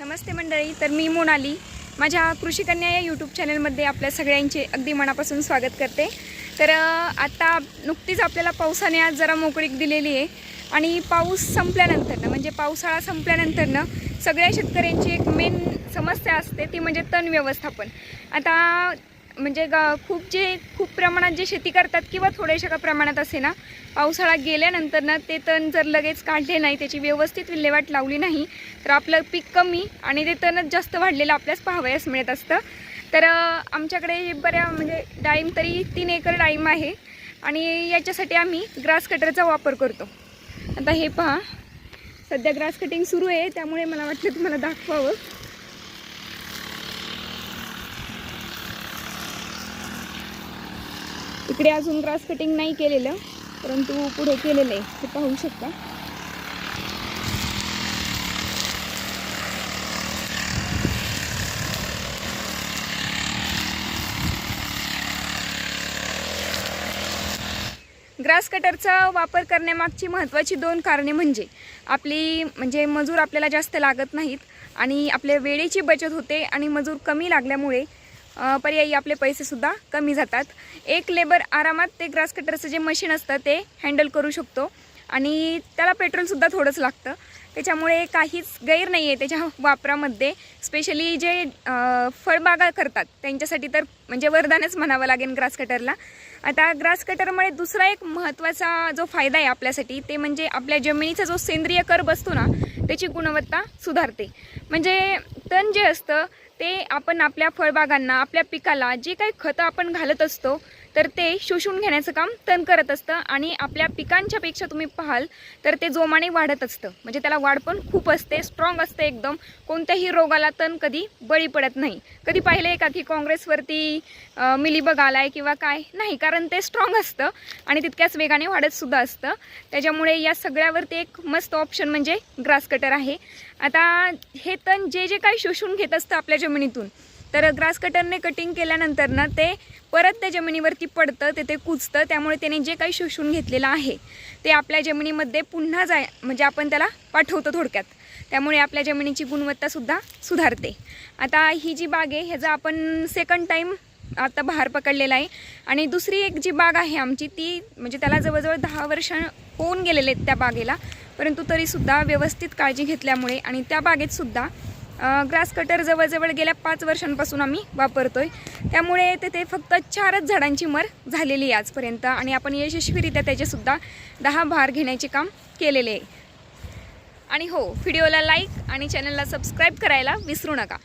नमस्ते मंडळी तर मी मोनाली. माझ्या कृषी कन्या या यूट्यूब चॅनलमध्ये आपल्या सगळ्यांचे अगदी मनापासून स्वागत करते. तर आता नुकतीच आपल्याला पावसाने आज जरा मोकळीक दिलेली आहे. आणि पाऊस संपल्यानंतरनं म्हणजे पावसाळा संपल्यानंतरनं सगळ्या शेतकऱ्यांची एक मेन समस्या असते ती म्हणजे तण व्यवस्थापन. आता म्हणजे ग खूप जे खूप प्रमाणात जे शेती करतात किंवा थोड्याशा का प्रमाणात असे ना पावसाळा गेल्यानंतर ना ते तण जर लगेच काढले नाही त्याची व्यवस्थित विल्हेवाट लावली नाही तर आपलं पीक कमी आणि ते तणच जास्त वाढलेलं आपल्यास पाहावयास मिळत असतं. तर आमच्याकडे बऱ्या म्हणजे डाळिंब तरी तीन एकर डाळिंब आहे आणि याच्यासाठी आम्ही ग्रास कटरचा वापर करतो. आता हे पहा सध्या ग्रास कटिंग सुरू आहे त्यामुळे मला वाटलं तुम्हाला दाखवावं. इकडे अजून ग्रास कटिंग नाही केलेलं परंतु पुढे केलेलं आहे. ते पाहू शकता. ग्रास कटरचा वापर करण्यामागची महत्त्वाची दोन कारणे म्हणजे आपली म्हणजे मजूर आपल्याला जास्त लागत नाहीत आणि आपल्या वेळेची बचत होते आणि मजूर कमी लागल्यामुळे पर्यायी आपले पैसेसुद्धा कमी जातात. एक लेबर आरामात ते ग्रास कटरचं जे मशीन असतं ते हँडल करू शकतो. आणि त्याला पेट्रोलसुद्धा थोडंच लागतं. त्याच्यामुळे काहीच गैर नाही आहे त्याच्या वापरामध्ये. स्पेशली जे फळबागा करतात त्यांच्यासाठी तर म्हणजे वरदानच म्हणावं लागेल ग्रास कटरला. आता ग्रास कटरमुळे दुसरा एक महत्त्वाचा जो फायदा आहे आपल्यासाठी ते म्हणजे आपल्या जमिनीचा जो सेंद्रिय कर बसतो ना त्याची गुणवत्ता सुधारते. म्हणजे तण जे असतं ते आपण आपल्या फळबागांना आपल्या पिकाला जे काही खतं आपण घालत असतो तर ते शोषून घेण्याचं काम तण करत असतं आणि आपल्या पिकांच्या पेक्षा तुम्ही पाहाल तर ते जोमाने वाढत असतं. म्हणजे त्याला वाढ पण खूप असते स्ट्रॉंग असते एकदम. कोणत्याही रोगाला तण कधी बळी पडत नाही. कधी पाहिले आहे का की काँग्रेसवरती अं, मिलीबग आलाय किंवा काय? नाही कारण ते स्ट्रॉंग असतं आणि तितक्याच वेगाने वाढत सुद्धा असतं. त्याच्यामुळे या सगळ्यावरती एक मस्त ऑप्शन म्हणजे ग्रास कटर आहे. आता हे तण जे जे काही शोषून घेत असतं आपल्या जमिनीतून तर ग्रास कटरने कटिंग केल्यानंतर ना ते परत त्या जमिनीवरती पडतं ते ते कुजतं. त्यामुळे त्याने जे काही शोषून घेतलेलं आहे ते आपल्या जमिनीमध्ये पुन्हा जाय म्हणजे आपण त्याला पाठवतो थोडक्यात. त्यामुळे आपल्या जमिनीची गुणवत्तासुद्धा सुधारते. आता ही जी बाग आहे ह्याचा आपण सेकंड टाईम आता बहार पकडलेला आहे. आणि दुसरी एक जी बाग आहे आमची ती म्हणजे त्याला जवळजवळ दहा वर्ष होऊन गेलेले आहेत त्या बागेला. परंतु तरीसुद्धा व्यवस्थित काळजी घेतल्यामुळे आणि त्या बागेतसुद्धा ग्रास कटर जवळजवळ गेल्या पाच वर्षांपासून आम्ही वापरतो आहे त्यामुळे तेथे फक्त चारच झाडांची मर झालेली आहे आजपर्यंत आणि आपण यशस्वीरित्या त्याचेसुद्धा दहा भार घेण्याचे काम केलेले आहे. आणि हो व्हिडिओला लाईक आणि चॅनलला सबस्क्राईब करायला विसरू नका.